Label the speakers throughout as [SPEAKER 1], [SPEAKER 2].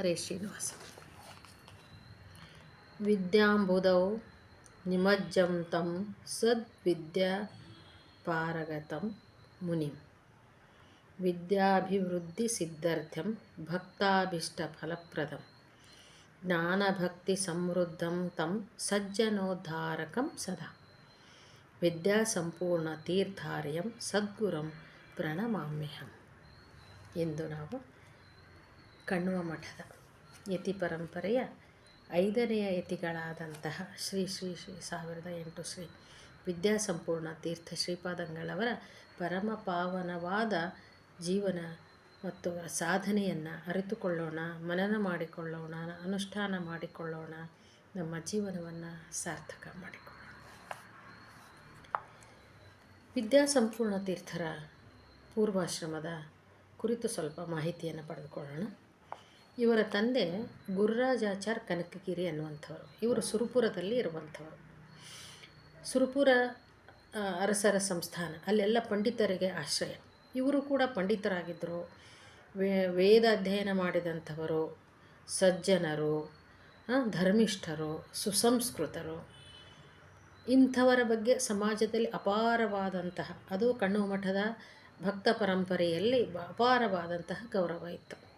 [SPEAKER 1] హరే శ్రీనివాసం. విద్యాంబుధౌ నిమజ్జం తం సద్విద్యా పారగతం మునిం. విద్యాభివృద్ధి సిద్ధార్థం భక్తాభీష్టఫలప్రదం. జ్ఞానభక్తి సమృద్ధం తం సజ్జనోద్ధారకం సదా. విద్యాసంపూర్ణ తీర్థార్యం సద్గురం ప్రణమామ్యహం. ఎందు నాకు ಕಣ್ವ ಮಠದ ಯತಿ ಪರಂಪರೆಯ ಐದನೆಯ ಯತಿಗಳಾದಂತಹ ಶ್ರೀ ಶ್ರೀ ಶ್ರೀ ಸಾವಿರದ ಎಂಟು ಶ್ರೀ ವಿದ್ಯಾಸಂಪೂರ್ಣ ತೀರ್ಥ ಶ್ರೀಪಾದಂಗಳವರ ಪರಮ ಪಾವನವಾದ ಜೀವನ ಮತ್ತು ಸಾಧನೆಯನ್ನು ಅರಿತುಕೊಳ್ಳೋಣ, ಮನನ ಮಾಡಿಕೊಳ್ಳೋಣ, ಅನುಷ್ಠಾನ ಮಾಡಿಕೊಳ್ಳೋಣ, ನಮ್ಮ ಜೀವನವನ್ನು ಸಾರ್ಥಕ ಮಾಡಿಕೊಳ್ಳೋಣ. ವಿದ್ಯಾಸಂಪೂರ್ಣ ತೀರ್ಥರ ಪೂರ್ವಾಶ್ರಮದ ಕುರಿತು ಸ್ವಲ್ಪ ಮಾಹಿತಿಯನ್ನು ಪಡೆದುಕೊಳ್ಳೋಣ. ಇವರ ತಂದೆ ಗುರುರಾಜಾಚಾರ್ ಕನಕಗಿರಿ ಅನ್ನುವಂಥವರು. ಇವರು ಸುರಪುರದಲ್ಲಿ ಇರುವಂಥವರು. ಸುರಪುರ ಅರಸರ ಸಂಸ್ಥಾನ, ಅಲ್ಲೆಲ್ಲ ಪಂಡಿತರಿಗೆ ಆಶ್ರಯ. ಇವರು ಕೂಡ ಪಂಡಿತರಾಗಿದ್ದರು ವೇದ ಅಧ್ಯಯನ ಮಾಡಿದಂಥವರು, ಸಜ್ಜನರು ಧರ್ಮಿಷ್ಠರು, ಸುಸಂಸ್ಕೃತರು. ಇಂಥವರ ಬಗ್ಗೆ ಸಮಾಜದಲ್ಲಿ ಅಪಾರವಾದಂತಹ, ಅದು ಕಣ್ಣು ಮಠದ ಭಕ್ತ ಪರಂಪರೆಯಲ್ಲಿ ಅಪಾರವಾದಂತಹ ಗೌರವ ಇತ್ತು.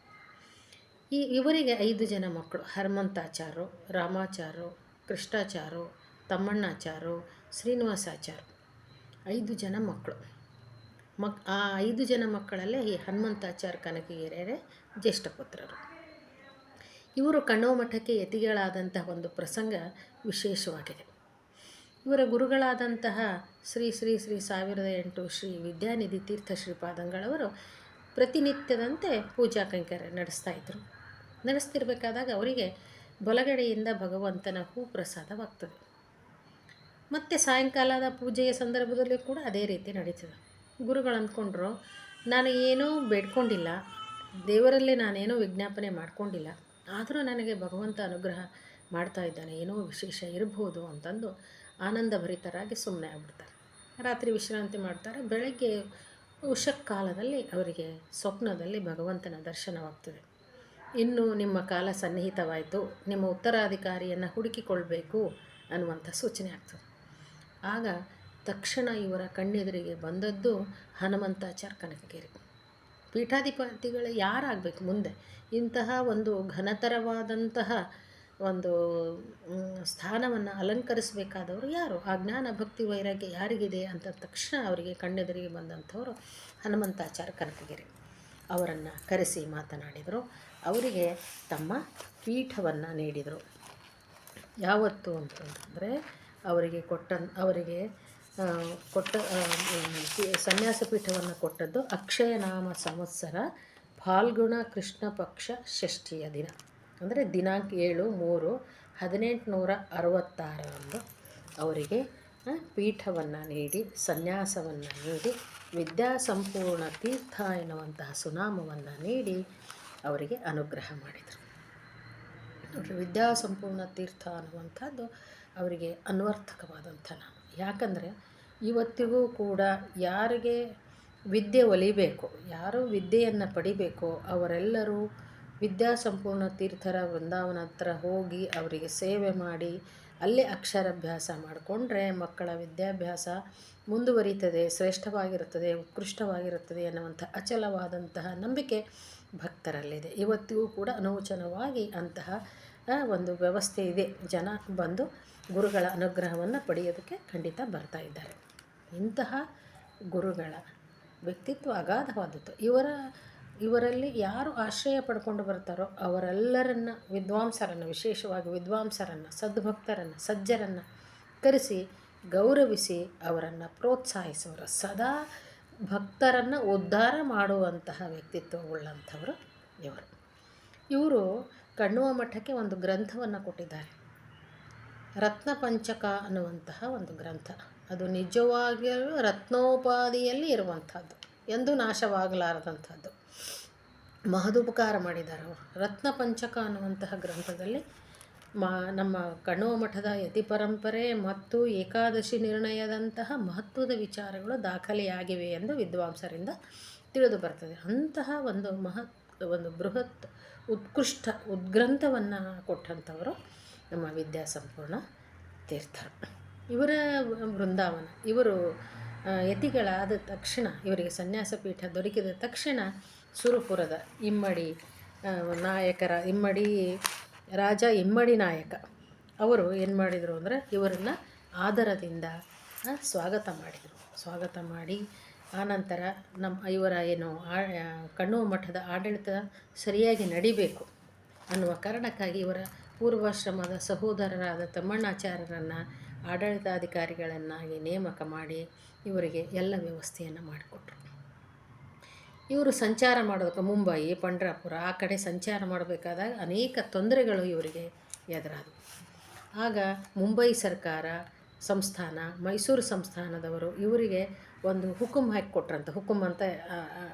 [SPEAKER 1] ಈ ಇವರಿಗೆ ಐದು ಜನ ಮಕ್ಕಳು. ಹನುಮಂತಾಚಾರು ರಾಮಾಚಾರು ಕೃಷ್ಣಾಚಾರು ತಮ್ಮಣ್ಣಾಚಾರು ಶ್ರೀನಿವಾಸಾಚಾರು ಐದು ಜನ ಮಕ್ಕಳು. ಮಕ್, ಆ ಐದು ಜನ ಮಕ್ಕಳಲ್ಲೇ ಈ ಹನುಮಂತಾಚಾರ್ಯ ಕನಕಗಿರಿಯರೇ ಜ್ಯೇಷ್ಠ ಪುತ್ರರು. ಇವರು ಕಣ್ಣೋ ಮಠಕ್ಕೆ ಯತಿಗಳಾದಂತಹ ಒಂದು ಪ್ರಸಂಗ ವಿಶೇಷವಾಗಿದೆ. ಇವರ ಗುರುಗಳಾದಂತಹ ಶ್ರೀ ಶ್ರೀ ಶ್ರೀ ಸಾವಿರದ ಎಂಟು ಶ್ರೀ ವಿದ್ಯಾನಿಧಿ ತೀರ್ಥ ಶ್ರೀಪಾದಂಗಳವರು ಪ್ರತಿನಿತ್ಯದಂತೆ ಪೂಜಾ ಕೈಂಕರ್ಯ ನಡೆಸ್ತಾ ಇದ್ದರು ನಡೆಸ್ತಿರ್ಬೇಕಾದಾಗ ಅವರಿಗೆ ಬಲಗಡೆಯಿಂದ ಭಗವಂತನ ಹೂ ಪ್ರಸಾದವಾಗ್ತದೆ ಮತ್ತು ಸಾಯಂಕಾಲದ ಪೂಜೆಯ ಸಂದರ್ಭದಲ್ಲಿ ಕೂಡ ಅದೇ ರೀತಿ ನಡೀತದೆ. ಗುರುಗಳು ಅಂದ್ಕೊಂಡ್ರು, ನಾನು ಏನೂ ಬೇಡ್ಕೊಂಡಿಲ್ಲ, ದೇವರಲ್ಲಿ ನಾನೇನೂ ವಿಜ್ಞಾಪನೆ ಮಾಡಿಕೊಂಡಿಲ್ಲ, ಆದರೂ ನನಗೆ ಭಗವಂತ ಅನುಗ್ರಹ ಮಾಡ್ತಾ ಇದ್ದಾನೆ, ಏನೋ ವಿಶೇಷ ಇರಬಹುದು ಅಂತಂದು ಆನಂದಭರಿತರಾಗಿ ಸುಮ್ಮನೆ ಆಗ್ಬಿಡ್ತಾರೆ. ರಾತ್ರಿ ವಿಶ್ರಾಂತಿ ಮಾಡ್ತಾರೆ, ಬೆಳಗ್ಗೆ ಉಷಕ್ಕಾಲದಲ್ಲಿ ಅವರಿಗೆ ಸ್ವಪ್ನದಲ್ಲಿ ಭಗವಂತನ ದರ್ಶನವಾಗ್ತದೆ. ಇನ್ನು ನಿಮ್ಮ ಕಾಲ ಸನ್ನಿಹಿತವಾಯಿತು. ನಿಮ್ಮ ಉತ್ತರಾಧಿಕಾರಿಯನ್ನು ಹುಡುಕಿಕೊಳ್ಬೇಕು ಅನ್ನುವಂಥ ಸೂಚನೆ ಆಗ್ತದೆ. ಆಗ ತಕ್ಷಣ ಇವರ ಕಣ್ಣೆದುರಿಗೆ ಬಂದದ್ದು ಹನುಮಂತಾಚಾರ್ಯ ಕನಕಗಿರಿ ಪೀಠಾಧಿಪತಿಗಳು ಯಾರಾಗಬೇಕು ಮುಂದೆ? ಇಂತಹ ಒಂದು ಘನತರವಾದಂತಹ ಒಂದು ಸ್ಥಾನವನ್ನು ಅಲಂಕರಿಸಬೇಕಾದವರು ಯಾರು? ಆ ಜ್ಞಾನ ಭಕ್ತಿ ವೈರಾಗ್ಯ ಯಾರಿಗಿದೆ ಅಂತ ತಕ್ಷಣ ಅವರಿಗೆ ಕಣ್ಣೆದುರಿಗೆ ಬಂದಂಥವರು ಹನುಮಂತಾಚಾರ್ಯ ಕನಕಗಿರಿ ಅವರನ್ನು ಕರೆಸಿ ಮಾತನಾಡಿದರು. ಅವರಿಗೆ ತಮ್ಮ ಪೀಠವನ್ನು ನೀಡಿದರು. ಯಾವತ್ತು ಅಂತಂದರೆ ಅವರಿಗೆ ಕೊಟ್ಟ ಅವರಿಗೆ ಕೊಟ್ಟ ಸನ್ಯಾಸ ಪೀಠವನ್ನು ಕೊಟ್ಟದ್ದು ಅಕ್ಷಯನಾಮ ಸಂವತ್ಸರ ಫಾಲ್ಗುಣ ಕೃಷ್ಣ ಪಕ್ಷ ಷಷ್ಠಿಯ ದಿನ. ಅಂದರೆ ದಿನಾಂಕ ಏಳು, ಮೂರು, ಹದಿನೆಂಟುನೂರ ಅರವತ್ತಾರರಂದು ಅವರಿಗೆ ಪೀಠವನ್ನು ನೀಡಿ, ಸನ್ಯಾಸವನ್ನು ನೀಡಿ, ವಿದ್ಯಾಸಂಪೂರ್ಣ ತೀರ್ಥ ಎನ್ನುವಂತಹ ಸುನಾಮವನ್ನು ನೀಡಿ ಅವರಿಗೆ ಅನುಗ್ರಹ ಮಾಡಿದರು. ನೋಡ್ರಿ, ವಿದ್ಯಾಸಂಪೂರ್ಣ ತೀರ್ಥ ಅನ್ನುವಂಥದ್ದು ಅವರಿಗೆ ಅನ್ವರ್ಥಕವಾದಂಥ ನಾಮ. ಯಾಕಂದರೆ, ಇವತ್ತಿಗೂ ಕೂಡ ಯಾರಿಗೆ ವಿದ್ಯೆ ಒಲಿಬೇಕು, ಯಾರು ವಿದ್ಯೆಯನ್ನು ಪಡಿಬೇಕೋ, ಅವರೆಲ್ಲರೂ ವಿದ್ಯಾಸಂಪೂರ್ಣ ತೀರ್ಥರ ವೃಂದಾವನ ಹತ್ರ ಹೋಗಿ ಅವರಿಗೆ ಸೇವೆ ಮಾಡಿ, ಅಲ್ಲೇ ಅಕ್ಷರಾಭ್ಯಾಸ ಮಾಡಿಕೊಂಡ್ರೆ ಮಕ್ಕಳ ವಿದ್ಯಾಭ್ಯಾಸ ಮುಂದುವರಿತದೆ, ಶ್ರೇಷ್ಠವಾಗಿರುತ್ತದೆ, ಉತ್ಕೃಷ್ಟವಾಗಿರುತ್ತದೆ ಅನ್ನುವಂಥ ಅಚಲವಾದಂತಹ ನಂಬಿಕೆ ಭಕ್ತರಲ್ಲಿದೆ. ಇವತ್ತಿಗೂ ಕೂಡ ಅನೂಚನವಾಗಿ ಅಂತಹ ಒಂದು ವ್ಯವಸ್ಥೆ ಇದೆ. ಜನ ಬಂದು ಗುರುಗಳ ಅನುಗ್ರಹವನ್ನು ಪಡೆಯೋದಕ್ಕೆ ಖಂಡಿತ ಬರ್ತಾ ಇದ್ದಾರೆ. ಇಂತಹ ಗುರುಗಳ ವ್ಯಕ್ತಿತ್ವ ಅಗಾಧವಾದದ್ದು. ಇವರ, ಇವರಲ್ಲಿ ಯಾರು ಆಶ್ರಯ ಪಡ್ಕೊಂಡು ಬರ್ತಾರೋ ಅವರೆಲ್ಲರನ್ನ, ವಿದ್ವಾಂಸರನ್ನು, ವಿಶೇಷವಾಗಿ ವಿದ್ವಾಂಸರನ್ನು, ಸದ್ಭಕ್ತರನ್ನು, ಸಜ್ಜರನ್ನು ಕರೆಸಿ ಗೌರವಿಸಿ ಅವರನ್ನು ಪ್ರೋತ್ಸಾಹಿಸೋರು ಸದಾ ಭಕ್ತರನ್ನು ಉದ್ಧಾರ ಮಾಡುವಂತಹ ವ್ಯಕ್ತಿತ್ವವುಳ್ಳಂಥವರು ಇವರು. ಇವರು ಕಣ್ಣುವ ಮಠಕ್ಕೆ ಒಂದು ಗ್ರಂಥವನ್ನು ಕೊಟ್ಟಿದ್ದಾರೆ. ರತ್ನಪಂಚಕ ಅನ್ನುವಂತಹ ಒಂದು ಗ್ರಂಥ. ಅದು ನಿಜವಾಗಿಯೂ ರತ್ನೋಪಾದಿಯಲ್ಲಿ ಇರುವಂಥದ್ದು. ಎಂದು ನಾಶವಾಗಲಾರದಂಥದ್ದು. ಮಹದುಪಕಾರ ಮಾಡಿದ್ದಾರೆ ಅವರು. ರತ್ನಪಂಚಕ ಅನ್ನುವಂತಹ ಗ್ರಂಥದಲ್ಲಿ ಮಾ, ನಮ್ಮ ಕಣ್ಣುವ ಮಠದ ಯತಿ ಪರಂಪರೆ ಮತ್ತು ಏಕಾದಶಿ ನಿರ್ಣಯದಂತಹ ಮಹತ್ವದ ವಿಚಾರಗಳು ದಾಖಲೆಯಾಗಿವೆ ಎಂದು ವಿದ್ವಾಂಸರಿಂದ ತಿಳಿದು ಬರ್ತದೆ. ಅಂತಹ ಒಂದು ಮಹತ್, ಒಂದು ಬೃಹತ್ ಉತ್ಕೃಷ್ಟ ಉದ್ಗ್ರಂಥವನ್ನು ಕೊಟ್ಟಂಥವರು ನಮ್ಮ ವಿದ್ಯಾಸಂಪೂರ್ಣ ತೀರ್ಥ ಇವರ ಬೃಂದಾವನ ಇವರು ಯತಿಗಳಾದ ತಕ್ಷಣ, ಇವರಿಗೆ ಸನ್ಯಾಸ ಪೀಠ ದೊರಕಿದ ತಕ್ಷಣ ಸುರಪುರದ ಇಮ್ಮಡಿ ನಾಯಕರ ಇಮ್ಮಡಿ ರಾಜ ಇಮ್ಮಡಿ ನಾಯಕ. ಅವರು ಏನು ಮಾಡಿದರು ಅಂದರೆ ಇವರನ್ನು ಆದರದಿಂದ ಸ್ವಾಗತ ಮಾಡಿದರು. ಸ್ವಾಗತ ಮಾಡಿ ಆನಂತರ ನಮ್ಮ ಇವರ ಏನು ಆ ಕಣ್ಣುವ ಮಠದ ಆಡಳಿತ ಸರಿಯಾಗಿ ನಡಿಬೇಕು ಅನ್ನುವ ಕಾರಣಕ್ಕಾಗಿ ಇವರ ಪೂರ್ವಾಶ್ರಮದ ಸಹೋದರರಾದ ತಮ್ಮಣ್ಣಾಚಾರ್ಯರನ್ನು, ಆಡಳಿತಾಧಿಕಾರಿಗಳನ್ನಾಗಿ ನೇಮಕ ಮಾಡಿ ಇವರಿಗೆ ಎಲ್ಲ ವ್ಯವಸ್ಥೆಯನ್ನು ಮಾಡಿಕೊಟ್ರು. ಇವರು ಸಂಚಾರ ಮಾಡೋದಕ್ಕೆ ಮುಂಬೈ ಪಂಡ್ರಾಪುರ ಆ ಕಡೆ ಸಂಚಾರ ಮಾಡಬೇಕಾದಾಗ ಅನೇಕ ತೊಂದರೆಗಳು ಇವರಿಗೆ ಎದುರಾದವು. ಆಗ ಮುಂಬೈ ಸರ್ಕಾರ ಸಂಸ್ಥಾನ, ಮೈಸೂರು ಸಂಸ್ಥಾನದವರು ಇವರಿಗೆ ಒಂದು ಹುಕುಂ ಹಾಕಿ ಕೊಟ್ರಂತೆ ಹುಕುಂ ಅಂತ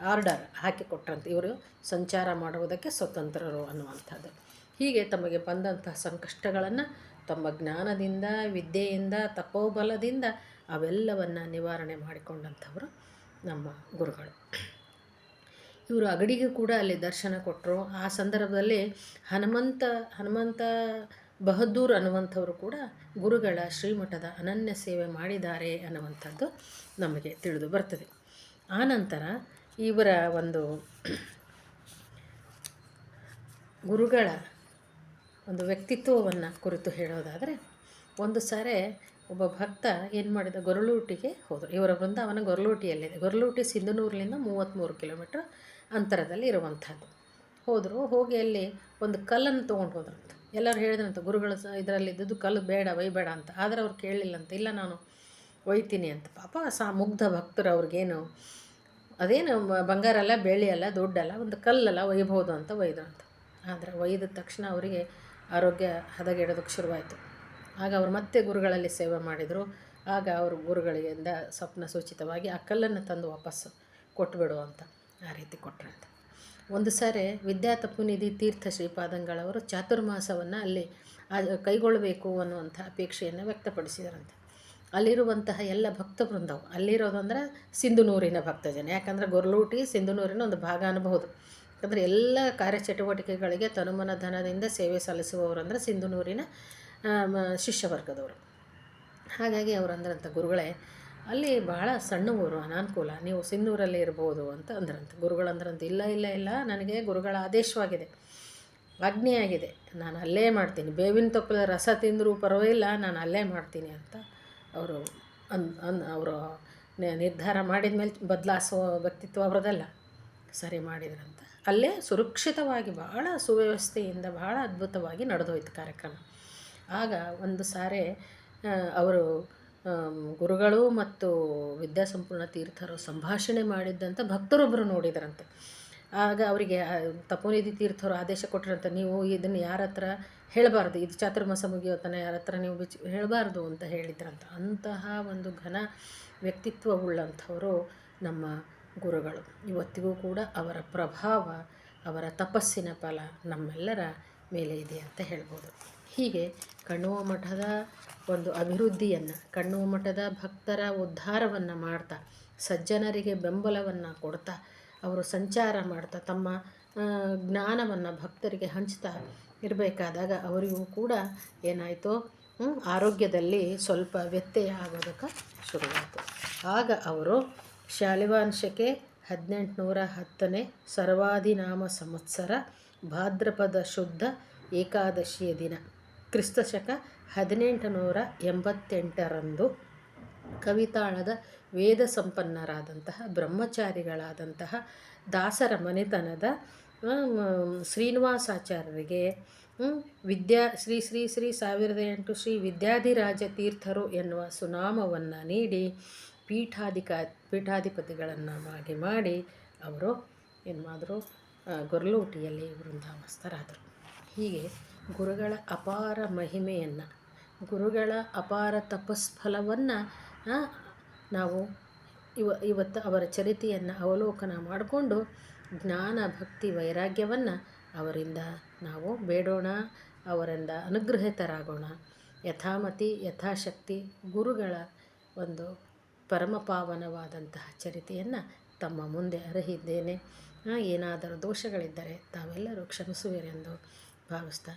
[SPEAKER 1] ಆರ್ಡರ್ ಹಾಕಿ ಕೊಟ್ರಂತೆ ಇವರು ಸಂಚಾರ ಮಾಡುವುದಕ್ಕೆ ಸ್ವತಂತ್ರರು ಅನ್ನುವಂಥದ್ದು. ಹೀಗೆ ತಮಗೆ ಬಂದಂತಹ ಸಂಕಷ್ಟಗಳನ್ನು ತಮ್ಮ ಜ್ಞಾನದಿಂದ, ವಿದ್ಯೆಯಿಂದ, ತಪೋಬಲದಿಂದ ಅವೆಲ್ಲವನ್ನು ನಿವಾರಣೆ ಮಾಡಿಕೊಂಡಂಥವರು ನಮ್ಮ ಗುರುಗಳು. ಇವರು ಅಗಡಿಗೂ ಕೂಡ ಅಲ್ಲಿ ದರ್ಶನ ಕೊಟ್ಟರು ಆ ಸಂದರ್ಭದಲ್ಲಿ ಹನುಮಂತ ಹನುಮಂತ ಬಹದ್ದೂರ್ ಅನ್ನುವಂಥವರು ಕೂಡ ಗುರುಗಳ ಶ್ರೀಮಠದ ಅನನ್ಯ ಸೇವೆ ಮಾಡಿದ್ದಾರೆ ಅನ್ನುವಂಥದ್ದು ನಮಗೆ ತಿಳಿದು ಬರ್ತದೆ. ಆನಂತರ ಇವರ ಒಂದು ಗುರುಗಳ ಒಂದು ವ್ಯಕ್ತಿತ್ವವನ್ನು ಕುರಿತು ಹೇಳೋದಾದರೆ, ಒಂದು ಸಾರಿ ಒಬ್ಬ ಭಕ್ತ ಏನು ಮಾಡಿದ? ಗೊರಲೂಟಿಗೆ ಹೋದರು. ಇವರ ಬೃಂದಾವನ ಗೊರಲೂಟಿಯಲ್ಲಿದೆ ಗೊರಲೂಟಿ ಸಿಂಧನೂರಿನಿಂದ ಮೂವತ್ತ್ಮೂರು ಕಿಲೋಮೀಟ್ರ್ ಅಂತರದಲ್ಲಿ ಇರುವಂಥದ್ದು. ಹೋದರು. ಹೋಗಿ ಅಲ್ಲಿ ಒಂದು ಕಲ್ಲನ್ನು ತೊಗೊಂಡು ಹೋದ್ರಂತ ಎಲ್ಲರೂ ಹೇಳಿದ್ರಂತ ಗುರುಗಳು ಇದರಲ್ಲಿ ಇದ್ದದ್ದು ಕಲ್ಲು ಬೇಡ, ಒಯ್ಬೇಡ ಅಂತ. ಆದರೆ ಅವ್ರು ಕೇಳಲಿಲ್ಲಂತ ಇಲ್ಲ, ನಾನು ಒಯ್ತೀನಿ ಅಂತ. ಪಾಪ ಸಾ ಮುಗ್ಧ ಭಕ್ತರು ಅವ್ರಿಗೇನು, ಅದೇನು ಬಂಗಾರ ಅಲ್ಲ, ಬೆಳ್ಳಿ ಅಲ್ಲ ದುಡ್ಡಲ್ಲ ಒಂದು ಕಲ್ಲಲ್ಲ ಒಯ್ಬೋದು ಅಂತ ಒಯ್ದ್ರಂತ ಆದರೆ ಒಯ್ದ ತಕ್ಷಣ ಅವರಿಗೆ ಆರೋಗ್ಯ ಹದಗೆಡೋದಕ್ಕೆ ಶುರುವಾಯಿತು. ಆಗ ಅವರು ಮತ್ತೆ ಗುರುಗಳಲ್ಲಿ ಸೇವೆ ಮಾಡಿದರು. ಆಗ ಅವರು ಗುರುಗಳಿಂದ ಸ್ವಪ್ನ ಸೂಚಿತವಾಗಿ ಆ ಕಲ್ಲನ್ನು ತಂದು ವಾಪಸ್ಸು ಕೊಟ್ಬಿಡು ಅಂತ ಆ ರೀತಿ ಕೊಟ್ರಂತೆ. ಒಂದು ಸಾರಿ ವಿದ್ಯಾತಪುನಿಧಿ ತೀರ್ಥ ಶ್ರೀಪಾದಂಗಳವರು ಚಾತುರ್ಮಾಸವನ್ನು ಅಲ್ಲಿ ಕೈಗೊಳ್ಳಬೇಕು ಅನ್ನುವಂಥ ಅಪೇಕ್ಷೆಯನ್ನು ವ್ಯಕ್ತಪಡಿಸಿದರಂತೆ. ಅಲ್ಲಿರುವಂತಹ ಎಲ್ಲ ಭಕ್ತ ಬೃಂದವು ಅಲ್ಲಿರೋದಂದ್ರೆ ಸಿಂಧುನೂರಿನ ಭಕ್ತಜನ. ಯಾಕಂದರೆ ಗೊರ್ಲೂಟಿ ಸಿಂಧುನೂರಿನ ಒಂದು ಭಾಗ ಅನ್ನಬಹುದು ಯಾಕಂದರೆ ಎಲ್ಲ ಕಾರ್ಯಚಟುವಟಿಕೆಗಳಿಗೆ ತನುಮನ ಧನದಿಂದ ಸೇವೆ ಸಲ್ಲಿಸುವವರು ಅಂದರೆ ಸಿಂಧುನೂರಿನ ಆ, ವರ್ಗದವರು ಹಾಗಾಗಿ ಅವರು ಅಂದ್ರಂತ ಗುರುಗಳೇ ಅಲ್ಲಿ ಭಾಳ ಸಣ್ಣ ಊರು ಅನಾನುಕೂಲ ನೀವು ಸಿನ್ನೂರಲ್ಲಿ ಇರ್ಬೋದು ಅಂತ ಅಂದ್ರಂತೆ. ಗುರುಗಳಂದ್ರಂತ ಇಲ್ಲ ಇಲ್ಲ ಇಲ್ಲ ನನಗೆ ಗುರುಗಳ ಆದೇಶವಾಗಿದೆ ಆಜ್ಞೆಯಾಗಿದೆ ನಾನು ಅಲ್ಲೇ ಮಾಡ್ತೀನಿ. ಬೇವಿನ ತೊಪ್ಪಲ ರಸ ತಿಂದರೂ ಪರವಾಗಿಲ್ಲ ನಾನು ಅಲ್ಲೇ ಮಾಡ್ತೀನಿ ಅಂತ ಅವರು ಅನ್ ಅನ್ ಅವರು ನಿರ್ಧಾರ ಮಾಡಿದ ಮೇಲೆ ಬದಲಾಯಿಸೋ ವ್ಯಕ್ತಿತ್ವ ಅವರದಲ್ಲ. ಸರಿ ಮಾಡಿದ್ರಂತ. ಅಲ್ಲೇ ಸುರಕ್ಷಿತವಾಗಿ ಬಹಳ ಸುವ್ಯವಸ್ಥೆಯಿಂದ ಬಹಳ ಅದ್ಭುತವಾಗಿ ನಡೆದೋಯ್ತು ಕಾರ್ಯಕ್ರಮ. ಆಗ ಒಂದು ಸಾರಿ ಅವರು ಗುರುಗಳು ಮತ್ತು ವಿದ್ಯಾಸಂಪೂರ್ಣ ತೀರ್ಥರು ಸಂಭಾಷಣೆ ಮಾಡಿದ್ದಂಥ ಭಕ್ತರೊಬ್ಬರು ನೋಡಿದರಂತೆ. ಆಗ ಅವರಿಗೆ ತಪೋನಿಧಿ ತೀರ್ಥರು ಆದೇಶ ಕೊಟ್ಟರಂತೆ ನೀವು ಇದನ್ನು ಯಾರ ಹತ್ರ ಹೇಳಬಾರ್ದು, ಇದು ಚಾತುರ್ಮಾಸ ಮುಗಿಯೋ ತನಕ ಯಾರ ಹತ್ರ ನೀವು ಬಿಚ್ಚಿ, ಹೇಳಬಾರ್ದು ಅಂತ ಹೇಳಿದ್ರಂತ. ಅಂತಹ ಒಂದು ಘನ ವ್ಯಕ್ತಿತ್ವವುಳ್ಳಂಥವರು ನಮ್ಮ ಗುರುಗಳು. ಇವತ್ತಿಗೂ ಕೂಡ ಅವರ ಪ್ರಭಾವ, ಅವರ ತಪಸ್ಸಿನ ಫಲ ನಮ್ಮೆಲ್ಲರ ಮೇಲೆ ಇದೆ ಅಂತ ಹೇಳ್ಬೋದು. ಹೀಗೆ ಕಣ್ಣುವ ಮಠದ ಒಂದು ಅಭಿವೃದ್ಧಿಯನ್ನು, ಕಣ್ಣುವ ಮಠದ ಭಕ್ತರ ಉದ್ಧಾರವನ್ನು ಮಾಡ್ತಾ, ಸಜ್ಜನರಿಗೆ ಬೆಂಬಲವನ್ನು ಕೊಡ್ತಾ, ಅವರು ಸಂಚಾರ ಮಾಡ್ತಾ, ತಮ್ಮ ಜ್ಞಾನವನ್ನು ಭಕ್ತರಿಗೆ ಹಂಚ್ತಾ ಇರಬೇಕಾದಾಗ ಅವರಿಗೂ ಕೂಡ ಏನಾಯಿತು ಆರೋಗ್ಯದಲ್ಲಿ ಸ್ವಲ್ಪ ವ್ಯತ್ಯಯ ಆಗೋದಕ್ಕೆ ಶುರುವಾಯಿತು. ಆಗ ಅವರು ಶಾಲಿವಾಂಶಕ್ಕೆ ಹದಿನೆಂಟುನೂರ ಹತ್ತನೇ ಸರ್ವಾಧಿನಾಮ ಸಂವತ್ಸರ ಭಾದ್ರಪದ ಶುದ್ಧ ಏಕಾದಶಿಯ ದಿನ. ಕ್ರಿಸ್ತಶಕ ಹದಿನೆಂಟು ನೂರ ಎಂಬತ್ತೆಂಟರಂದು ಕವಿತಾಳದ ವೇದ ಸಂಪನ್ನರಾದಂತಹ ಬ್ರಹ್ಮಚಾರಿಗಳಾದಂತಹ ದಾಸರ ಮನೆತನದ ಶ್ರೀನಿವಾಸಾಚಾರ್ಯರಿಗೆ ವಿದ್ಯಾ, ಶ್ರೀ ಶ್ರೀ ಶ್ರೀ ಸಾವಿರದ ಎಂಟು ಶ್ರೀ ವಿದ್ಯಾಧಿರಾಜ ತೀರ್ಥರು ಎನ್ನುವ ಸುನಾಮವನ್ನು ನೀಡಿ ಪೀಠಾಧಿಕ ಪೀಠಾಧಿಪತಿಗಳನ್ನಾಗಿ ಮಾಡಿ ಅವರು ಏನು ಮಾಡಿದ್ರು ಗೊರ್ಲೂಟಿಯಲ್ಲಿ ವೃಂದಾವಸ್ಥರಾದರು. ಹೀಗೆ ಗುರುಗಳ ಅಪಾರ ಮಹಿಮೆಯನ್ನು, ಗುರುಗಳ ಅಪಾರ ತಪಸ್ಫಲವನ್ನು ನಾವು ಇವ, ಇವತ್ತು ಅವರ ಚರಿತೆಯನ್ನು ಅವಲೋಕನ ಮಾಡಿಕೊಂಡು ಜ್ಞಾನ, ಭಕ್ತಿ, ವೈರಾಗ್ಯವನ್ನು ಅವರಿಂದ ನಾವು ಬೇಡೋಣ, ಅವರಿಂದ ಅನುಗ್ರಹಿತರಾಗೋಣ. ಯಥಾಮತಿ, ಯಥಾಶಕ್ತಿ ಗುರುಗಳ ಒಂದು ಪರಮಪಾವನವಾದಂತಹ ಚರಿತೆಯನ್ನು ತಮ್ಮ ಮುಂದೆ ಅರಹಿದ್ದೇನೆ. ಏನಾದರೂ ದೋಷಗಳಿದ್ದರೆ ತಾವೆಲ್ಲರೂ ಕ್ಷಮಿಸುವಿರೆಂದು ಭಾವಿಸ್ತಾ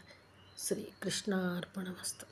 [SPEAKER 1] ஸ்ரீ கிருஷ்ணார்ப்பணமஸ்து